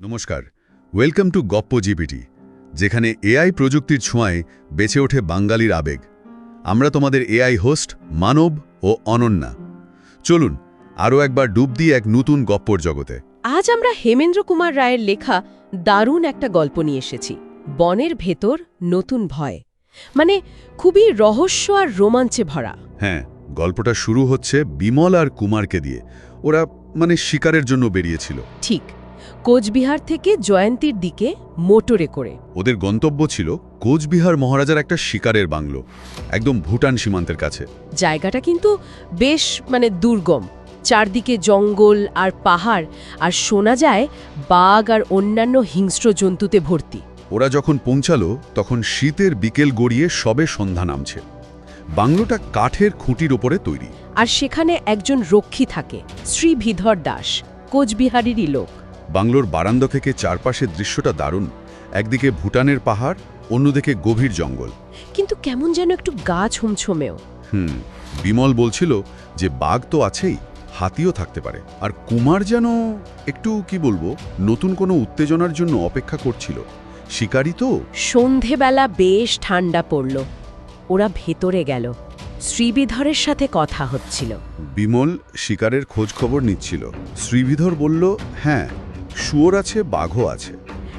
নমস্কার। Welcome to Goppo GPT যেখানে AI প্রযুক্তির ছোঁয়ায় বেঁচে ওঠে বাঙালির আবেগ। আমরা তোমাদের এআই হোস্ট মানব ও অনন্যা। চলুন, আরও একবার ডুব দিয়ে এক নতুন গপ্পর জগতে। আজ আমরা হেমেন্দ্র কুমার রায়ের লেখা দারুণ একটা গল্প নিয়ে এসেছি। বনের ভেতর নতুন ভয়। মানে খুবই রহস্য আর রোমাঞ্চে ভরা। হ্যাঁ গল্পটা শুরু হচ্ছে বিমল আর কুমারকে দিয়ে। ওরা মানে শিকারের জন্য বেরিয়েছিল। ঠিক কোচবিহার থেকে জয়ন্তীর দিকে মোটরে করে। ওদের গন্তব্য ছিল কোচবিহার মহারাজার একটা শিকারের বাংলো একদম ভুটান সীমান্তের কাছে। জায়গাটা কিন্তু বেশ মানে দুর্গম। চারদিকে জঙ্গল আর পাহাড় আর শোনা যায় বাঘ আর অন্যান্য হিংস্র জন্তুতে ভর্তি। ওরা যখন পৌঁছালো তখন শীতের বিকেল গড়িয়ে সবে সন্ধ্যা নামছে। বাংলোটা কাঠের খুঁটির ওপরে তৈরি। আর সেখানে একজন রক্ষী থাকে শ্রীভিধর দাস কোচবিহারেরই লোক। বাংলোর বারান্দা থেকে চারপাশের দৃশ্যটা দারুণ। একদিকে ভুটানের পাহাড় অন্যদিকে গভীর জঙ্গল। কিন্তু কেমন যেন একটু গা ছুমছমেও। হুম বিমল বলছিল যে বাঘ তো আছেই হাতিও থাকতে পারে। আর কুমার যেন একটু কি বলব নতুন কোনো উত্তেজনার জন্য অপেক্ষা করছিল। শিকারী তো? সন্ধেবেলা বেশ ঠান্ডা পড়ল। ওরা ভেতরে গেল। শ্রীবিধরের সাথে কথা হচ্ছিল। বিমল শিকারের খোঁজ খবর নিচ্ছিল। শ্রীবিধর বলল হ্যাঁ শুয়োর আছে বাঘও আছে।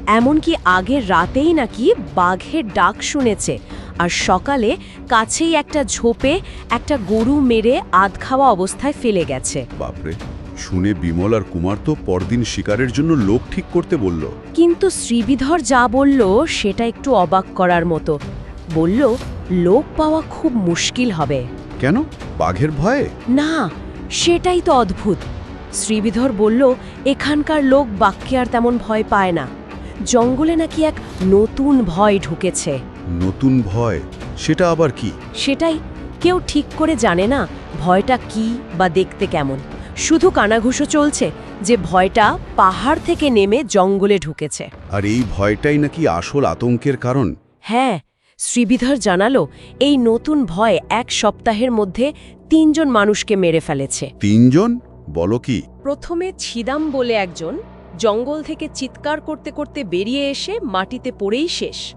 এমনকি আগের রাতেই নাকি বাঘের ডাক শুনেছে আর সকালে কাছেই একটা ঝোপে একটা গরু মেরে আধ খাওয়া অবস্থায় ফেলে গেছে। বাপরে। শুনে বিমল আর কুমার তো পরদিন শিকারের জন্য লোক ঠিক করতে বলল। কিন্তু শ্রীবিধর যা বলল সেটা একটু অবাক করার মতো। বলল লোক পাওয়া খুব মুশকিল হবে। কেন? বাঘের ভয়ে? না সেটাই তো অদ্ভুত। শ্রীবিধর বলল এখানকার লোক বাক্যে আর তেমন ভয় পায় না। জঙ্গলে নাকি এক নতুন ভয় ঢুকেছে। নতুন ভয়? সেটা আবার কি? সেটাই কেউ ঠিক করে জানে না ভয়টা কি বা দেখতে কেমন। শুধু কানাঘুষো চলছে যে ভয়টা পাহাড় থেকে নেমে জঙ্গলে ঢুকেছে। আর এই ভয়টাই নাকি আসল আতঙ্কের কারণ? হ্যাঁ শ্রীবিধর জানালো এই নতুন ভয় এক সপ্তাহের মধ্যে তিনজন মানুষকে মেরে ফেলেছে। তিনজন? বলো কি? প্রথমে ছিদাম বলে একজন জঙ্গল থেকে চিৎকার করতে করতে বেরিয়ে এসে মাটিতে পড়েই শেষ।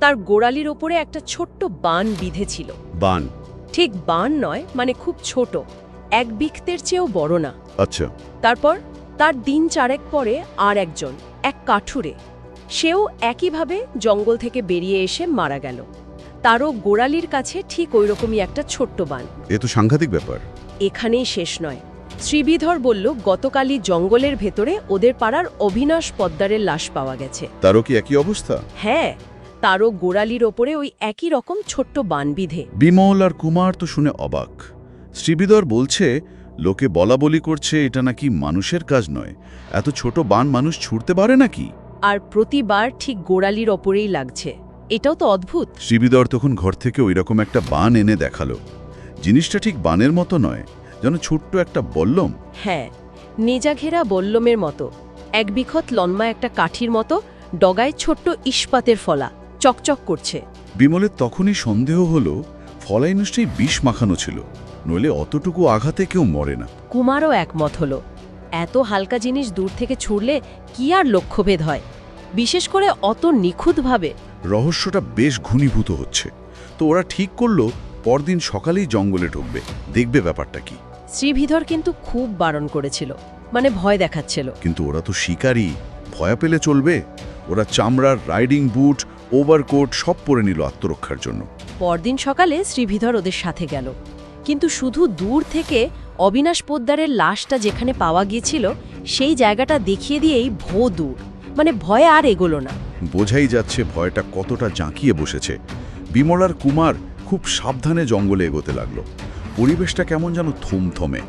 তার গোড়ালির ওপরে একটা ছোট্ট বান বিঁধেছিল। বান? ঠিক বান নয় মানে খুব ছোট। এক বিক্তের চেয়েও বড় না। আচ্ছা। তারপর তার দিন চারেক পরে আর একজন এক কাঠুরে। সেও একইভাবে জঙ্গল থেকে বেরিয়ে এসে মারা গেল। তারও গোড়ালির কাছে ঠিক ওইরকমই একটা ছোট্ট বান। এ তো সাংঘাতিক ব্যাপার। এখানেই শেষ নয়। শ্রীবিধর বলল গতকালই জঙ্গলের ভেতরে ওদের পাড়ার অবিনাশ পদ্মারের লাশ পাওয়া গেছে। তারও কি একই অবস্থা? হ্যাঁ তারও গোড়ালির ওপরে ওই একই রকম ছোট্ট বান বিধে। বিমল আর কুমার তো শুনে অবাক। শ্রীবিদর বলছে লোকে বলা বলি করছে এটা নাকি মানুষের কাজ নয়। এত ছোট বান মানুষ ছুটতে পারে নাকি? আর প্রতিবার ঠিক গোড়ালির ওপরেই লাগছে। এটাও তো অদ্ভুত। শ্রীবিদর তখন ঘর থেকে ওইরকম একটা বান এনে দেখাল। জিনিসটা ঠিক বানের মতো নয় যেন ছোট্ট একটা বল্লম। হ্যাঁ নেজাঘেরা বল্লমের মতো। এক বিখত লম্বা একটা কাঠির মতো ডগায় ছোট্ট ইস্পাতের ফলা চকচক করছে। বিমলের তখনই সন্দেহ হলো ফলাই নিশ্চয়ই বিষ মাখানো ছিল। নইলে অতটুকু আঘাতে কেউ মরে না। কুমারও একমত হলো। এত হালকা জিনিস দূর থেকে ছুড়লে কি আর লক্ষ্যভেদ হয়? বিশেষ করে অত নিখুঁতভাবে। রহস্যটা বেশ ঘনীভূত হচ্ছে। তো ওরা ঠিক করল পরদিন সকালেই জঙ্গলে ঢুকবে। দেখবে ব্যাপারটা কি। শ্রীভিধর কিন্তু খুব বারণ করেছিল। মানে ভয় দেখাচ্ছিল। কিন্তু ওরা তো শিকারী। ভয় পেলে চলবে। ওরা চামড়ার রাইডিং বুট ওভারকোট সব পরে নিল আত্মরক্ষার জন্য। পরদিন সকালে শ্রীভিধর ওদের সাথে গেল। কিন্তু শুধু দূর থেকে অবিনাশ পোদ্দারের লাশটা যেখানে পাওয়া গিয়েছিল সেই জায়গাটা দেখিয়ে দিয়েই ভো দূর। মানে ভয়ে আর এগোলো না। বোঝাই যাচ্ছে ভয়টা কতটা জাঁকিয়ে বসেছে। বিমলার কুমার খুব সাবধানে জঙ্গলে এগোতে লাগল। পরিবেশটা কেমন যেন থমথমে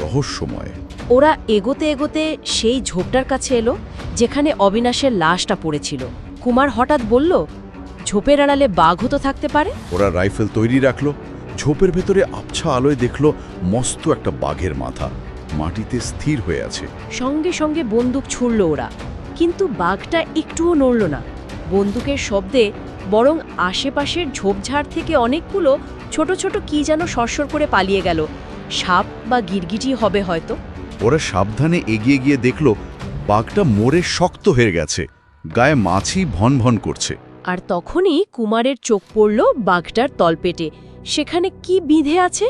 রহস্যময়। ওরা এগোতে এগোতে সেই ঝোপটার কাছে এলো যেখানে অবিনাশের লাশটা পড়েছিল। কুমার হঠাৎ বলল ঝোপের আড়ালে বাঘও তো থাকতে পারে? ওরা রাইফেল তৈরি রাখল। ঝোপের ভেতরে আবছা আলোয় দেখল মস্ত একটা বাঘের মাথা। মাটিতে স্থির হয়ে আছে। সঙ্গে সঙ্গে বন্দুক ছুড়ল ওরা। কিন্তু বাঘটা একটুও নড়ল না। বন্দুকের শব্দে বরং আশেপাশের ঝোপঝাড় থেকে অনেকগুলো ছোট ছোট কি যেন সরসর করে পালিয়ে গেল। সাপ বা গিরগিটি হবে হয়তো। ওরা সাবধানে এগিয়ে গিয়ে দেখল বাঘটা মোড়ে শক্ত হয়ে গেছে। গায়ে মাছি ভন ভন করছে। আর তখনই কুমারের চোখ পড়ল বাঘটার তলপেটে। সেখানে কি বিধে আছে?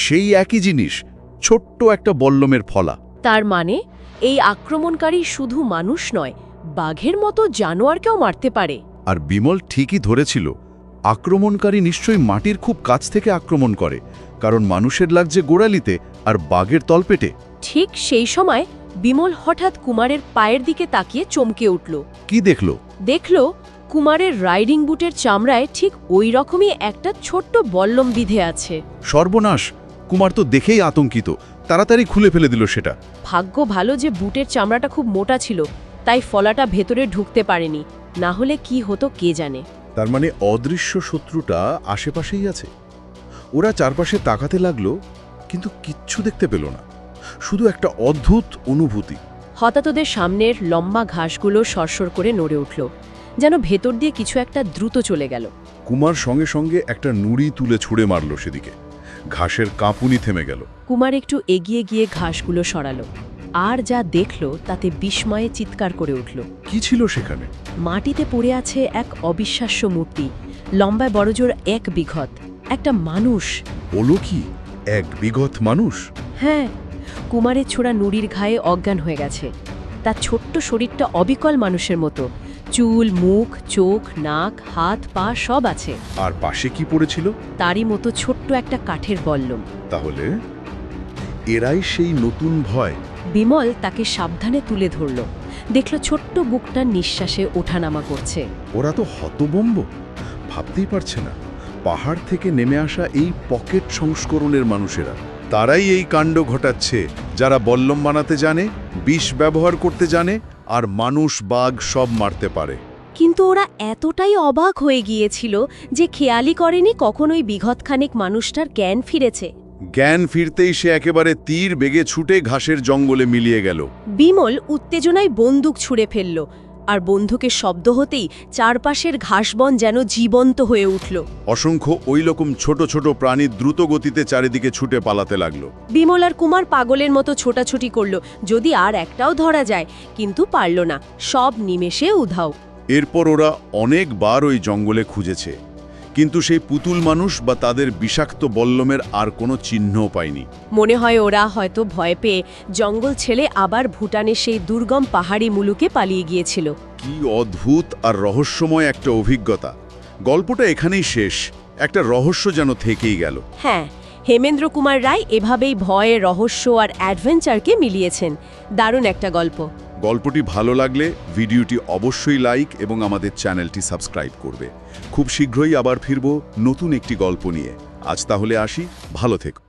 সেই একই জিনিস ছোট্ট একটা বল্লমের ফলা। তার মানে এই আক্রমণকারী শুধু মানুষ নয় বাঘের মতো জানোয়ারকেও মারতে পারে। আর বিমল ঠিকই ধরেছিল আক্রমণকারী নিশ্চয়ই মাটির খুব কাছ থেকে আক্রমণ করে কারণ মানুষের লাগছে গোড়ালিতে আর বাঘের তলপেটে। ঠিক সেই সময় বিমল হঠাৎ কুমারের পায়ের দিকে তাকিয়ে চমকে উঠল। কি দেখল? দেখল কুমারের রাইডিং বুটের চামড়ায় ঠিক ওই রকমই একটা ছোট্ট বল্লম বিধে আছে। সর্বনাশ! কুমার তো দেখেই আতঙ্কিত। তাড়াতাড়ি খুলে ফেলে দিল সেটা। ভাগ্য ভালো যে বুটের চামড়াটা খুব মোটা ছিল তাই ফলাটা ভেতরে ঢুকতে পারেনি। না হলে কি হতো কে জানে। তার মানে অদৃশ্য শত্রুটা আশেপাশেই আছে। ওরা চারপাশে তাকাতে লাগল কিন্তু কিচ্ছু দেখতে পেল না। শুধু একটা অদ্ভুত অনুভূতি। হঠাৎ ওদের সামনের লম্বা ঘাসগুলো সরসর করে নড়ে উঠল। যেন ভেতর দিয়ে কিছু একটা দ্রুত চলে গেল। কুমার সঙ্গে সঙ্গে একটা নুড়ি তুলে ছুঁড়ে মারল সেদিকে। ঘাসের কাঁপুনি থেমে গেল। কুমার একটু এগিয়ে গিয়ে ঘাসগুলো সরালো। আর যা দেখল তাতে বিস্ময়ে চিৎকার করে উঠল। কি ছিল সেখানে? মাটিতে পড়ে আছে এক অবিশ্বাস্য মূর্তি। লম্বায় বড়জোর এক বিঘত। একটা মানুষ। ওলো কি? এক বিগত মানুষ? হ্যাঁ কুমারের ছোড়া নুড়ির ঘায়ে অজ্ঞান হয়ে গেছে। তার ছোট্ট শরীরটা অবিকল মানুষের মতো। চুল মুখ চোখ নাক হাত পা সব আছে। আর পাশে কি পড়েছিল? তারই মতো ছোট্ট একটা কাঠের বল্লম। তাহলে? এরাই সেই নতুন ভয়। বিমল তাকে সাবধানে তুলে ধরল। দেখল ছোট্ট বুকটার নিঃশ্বাসে ওঠানামা করছে। ওরা তো হতবম্ব। ভাবতেই পারছে না। পাহাড় থেকে নেমে আসা এই পকেট সংস্করণের মানুষেরা। তারাই এই কাণ্ড ঘটাচ্ছে। যারা বল্লম বানাতে জানে বিষ ব্যবহার করতে জানে আর মানুষ বাঘ সব মারতে পারে। কিন্তু ওরা এতটাই অবাক হয়ে গিয়েছিল যে খেয়ালি করেনি কখনোই বিঘৎখানিক বিঘৎখানেক মানুষটার জ্ঞান ফিরেছে। জ্ঞান ফিরতেই সে একেবারে তীর বেগে ছুটে ঘাসের জঙ্গলে মিলিয়ে গেল। বিমল উত্তেজনায় বন্দুক ছুঁড়ে ফেলল। আর বন্ধুকে শব্দ হতেই চারপাশের ঘাসবন যেন জীবন্ত হয়ে উঠল। অসংখ্য ওই রকম ছোট ছোট প্রাণী দ্রুত গতিতে চারিদিকে ছুটে পালাতে লাগল। বিমল আর কুমার পাগলের মতো ছোটাছুটি করল যদি আর একটাও ধরা যায় কিন্তু পারল না। সব নিমেষে উধাও। এরপর ওরা অনেকবার ওই জঙ্গলে খুঁজেছে। কিন্তু সেই পুতুল মানুষ বা তাদের বিষাক্ত বল্লমের আর কোনো চিহ্নও পায়নি। মনে হয় ওরা হয়তো ভয় পেয়ে জঙ্গল ছেলে আবার ভুটানের সেই দুর্গম পাহাড়ি মুলুকে পালিয়ে গিয়েছিল। কি অদ্ভুত আর রহস্যময় একটা অভিজ্ঞতা। গল্পটা এখানেই শেষ। একটা রহস্য যেন থেকেই গেল। হ্যাঁ হেমেন্দ্র কুমার রায় এভাবেই ভয়ে রহস্য আর অ্যাডভেঞ্চারকে মিলিয়েছেন। দারুণ একটা গল্প। গল্পটি ভালো লাগলে ভিডিওটি অবশ্যই লাইক এবং আমাদের চ্যানেলটি সাবস্ক্রাইব করবে। খুব শীঘ্রই আবার ফিরব নতুন একটি গল্প নিয়ে। আজ তাহলে আসি, ভালো থেকো।